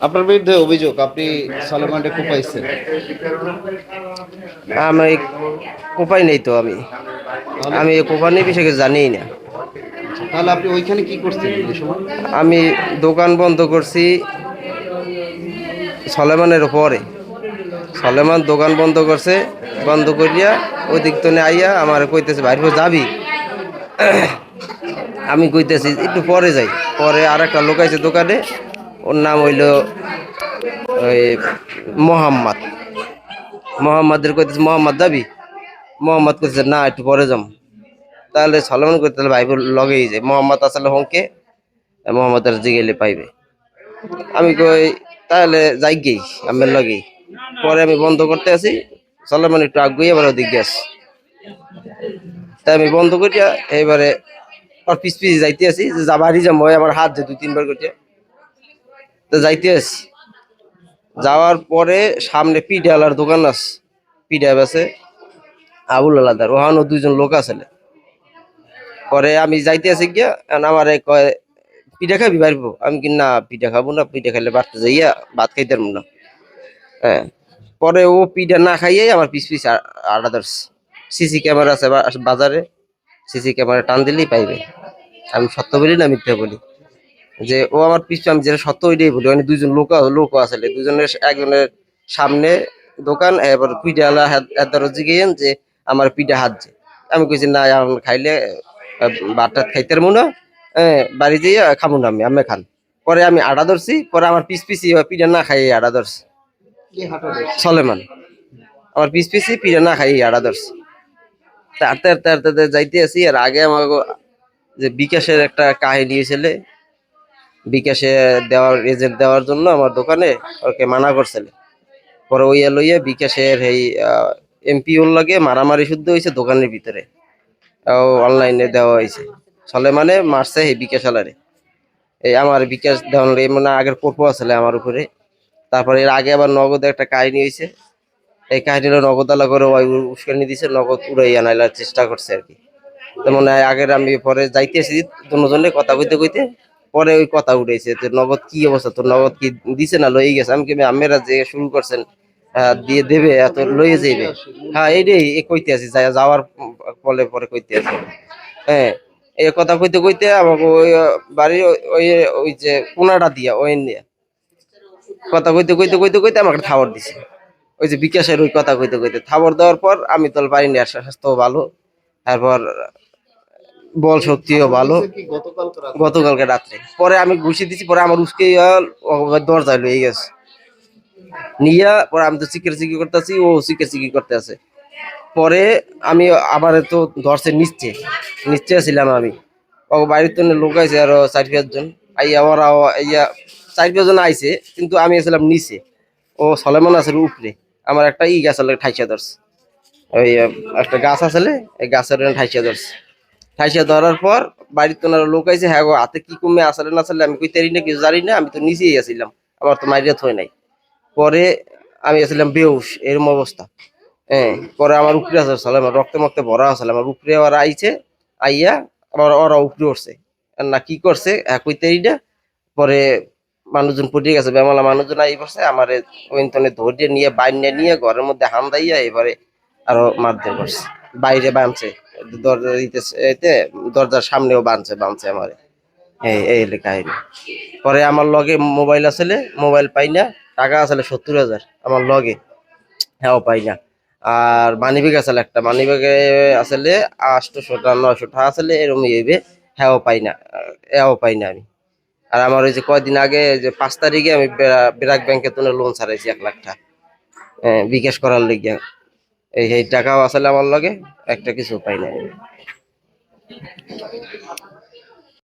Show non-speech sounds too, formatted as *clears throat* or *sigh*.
আপনার বিরুদ্ধে অভিযোগ আপনি সলেমানকে কোপাইছেন আমি কোপাই নেই তো আমি। আমি কোপানি বিষয়ে জানিই না। তাহলে আপনি ওইখানে কি করছেন আমি দোকান বন্ধ করছি সলেমানের পরে সলেমান দোকান বন্ধ করছে বন্ধ করিয়া ওই দিক তো আইয়া আমার কইতেছে বাইরে যাবি? *clears throat* আমি কইতেছি একটু পরে যাই। পরে আর একটা লোক আছে দোকানে ওর নাম হইল ওই মোহাম্মদ। মোহাম্মদের কইতেছে মোহাম্মদ যাবি মোহাম্মদ কইতেছে, না, একটু পরে যাম। তাহলে সলমান করতে তাহলে ভাইবুর লগেই যায়। মোহাম্মদ আসলে হংকে মোহাম্মদের জিগেলে পাইবে। আমি কই, তাহলে যাই গেই আমার লগেই। পরে আমি বন্ধ করতে আছি সলমান একটু আগুই এবার ওদিক গেছ তাই আমি বন্ধ করিয়া এবারে আর পিস পিস যাইতে আছি যে যা বাড়ি যাব আমার হাত যে দুই, তিনবার করছে তো যাইতে আছি যাওয়ার পরে সামনে পিডিয়ালার দোকান আছে পিডিয়া আছে আবুল আলাদার ওখানে দুইজন লোক আসলে পরে আমি যাইতে আছি গিয়া আমার কয়, পিঠা খাবি পারব আমি কি না, পিঠা খাব না, পিঠা খাইলে বাড়তে যাইয়া ভাত খাইতে পারব না। হ্যাঁ পরে ও পিঠা না খাইয়াই আমার পিস পিস আড়া ধরছে। সিসি ক্যামেরা আছে বাজারে, সিসি ক্যামেরা টান দিলেই পাইবে। আমি সত্য বলি না মিথ্যা বলি? যে ও আমার পিছু আমি যেটা সত্য ওইটাই বলি মানে দুজন লোক লোক আসলে দুজনের একজনের সামনে দোকান এবার পিঠা হাত জিগেন যে আমার পিঠা হাত যে। আমি কইছি না আমার খাইলে ভাতটা খাইতে পারব না হ্যাঁ বাড়ি যেয়ে খাব না আমি আমি খান। পরে আমি আড়া ধরছি পরে আমার পিস পিসি পিঠা না খাই আড়া ধরছি। সলেমান। আমার পিস পিসি পিঠা না খাই আড়া ধরছি। তাড়তে তাড়তে যাইতে আসি আর আগে আমার যে বিকাশের একটা কাহিনী ছেলে বিকাশে দেওয়ার এজেন্ট দেওয়ার জন্য আমার দোকানে ওকে মানা করছিল পরে ওই লইয়া বিকাশের এই এমপি লাগে মারামারি শুদ্ধ হয়েছে দোকানের ভিতরে। অনলাইনে দেওয়া হয়েছে চলে মানে মারছে এই বিকাশ আলারে এই আমার বিকাশ দেওয়ার লাগে মানে আগের পর্ব আসলে আমার উপরে। তারপরে এর আগে আবার নগদ একটা কাহিনী হয়েছে এই কাহিনীটা নগদ আলা করে ওই উস্কানি দিছে, নগদ উড়াই আনাইলার চেষ্টা করছে আর কি। তো মনে হয় আগের আমি পরে যাইতে যাইতেছি দুজনে কথা কইতে কইতে পরে ওই কথা উঠেছে যে নগদ কি অবস্থা? তোর নগদ কি দিছে না লই গেছে? আমি কি আমেরা যে শুরু করছেন দিয়ে দেবে এত লইয়ে যাইবে। হ্যাঁ এইটাই এ কইতে আছি যাওয়ার পরে পরে কইতে আছি। হ্যাঁ এই কথা কইতে কইতে আমাকে ওই বাড়ির ওই- ওই যে কোনাটা দিয়া, ওই দিয়া কথা কইতে কইতে কইতে কইতে আমাকে থাবর দিছে। ওই যে বিকাশের ওই কথা কইতে কইতে থাবর দেওয়ার পর আমি তো পারি না স্বাস্থ্য ভালো। তারপর বল শক্তিও ভালো গতকালকে রাত্রে? পরে আমি ঘুষি দিছি পরে আমার উস্কে দরজায় লয়ে গেছে। নিয়া পরে আমি তো চিকের চিকি করতেছি ও চিকের চিকি করতে আছে। পরে আমি আবার তো ধরছে নিচ্ছে নিচ্ছে ছিলাম আমি। ও বাড়ির তো লোক আইছে আরও চার পাঁচজন আইয়া ওরা ইয়া চার পাঁচজন আইছে কিন্তু আমি আসলাম নিচে। ও সলেমন আছে উপরে। আমার একটা ই গাছ ঠাইসা ধরছে। ওই একটা গাছ আসলে এই গাছের ঠাইসা ধরছে। ঠাইসা ধরার পর বাড়ির তো লোক আইছে হ্যাঁ গো, হাতে কি কমে আসলে না আসলে আমি কইতারি না, কিছু জানি না, আমি তো নিচেই আসছিলাম আমার তো মাইরিয়া থই নাই। পরে আমি আসলাম বেউস এরকম অবস্থা। হ্যাঁ পরে আমার উপরে আসলে সালাম রক্তে মক্তে ভরা আসলে আমার উপরে আবার আইছে, আইয়া আমার ওরা উপরে উঠছে। না, কি করছে? হ্যাঁ কইতারি না? পরে মানুষজন পড়ে গেছে, বেমালা মানুষজন আই পড়ছে আমার ওইন্তনে ধৈর্য নিয়ে, বাইরে নিয়ে ঘরের মধ্যে হাম দাইয়া এবারে আরও মারধর করছে। বাইরে বাঁধছে দরজা এতে দরজার সামনেও বাঁধছে বাঁধছে আমার। এই এই কাহিনী। পরে আমার লগে মোবাইল আসলে, মোবাইল পাই না, টাকা আসলে সত্তর হাজার, আমার লগে। হ্যাঁ পাই না। আর মানিব্যাগ আসলে একটা, মানিব্যাগে আসলে আটশোশো টাকা নয়শো টাকা আসলে এরকম ইয়ে হ্যাঁ পাই না হ্যাঁ পাই না আমি। আর আমার ওই যে কয়দিন আগে যে পাঁচ তারিখে আমি বেরা- ব্র্যাক ব্যাংকে তো লোন ছাড়াইছি এক লাখ বিকাশ করার লিগে এই টাকা আসলে আমার লগে একটা কিছু পাই না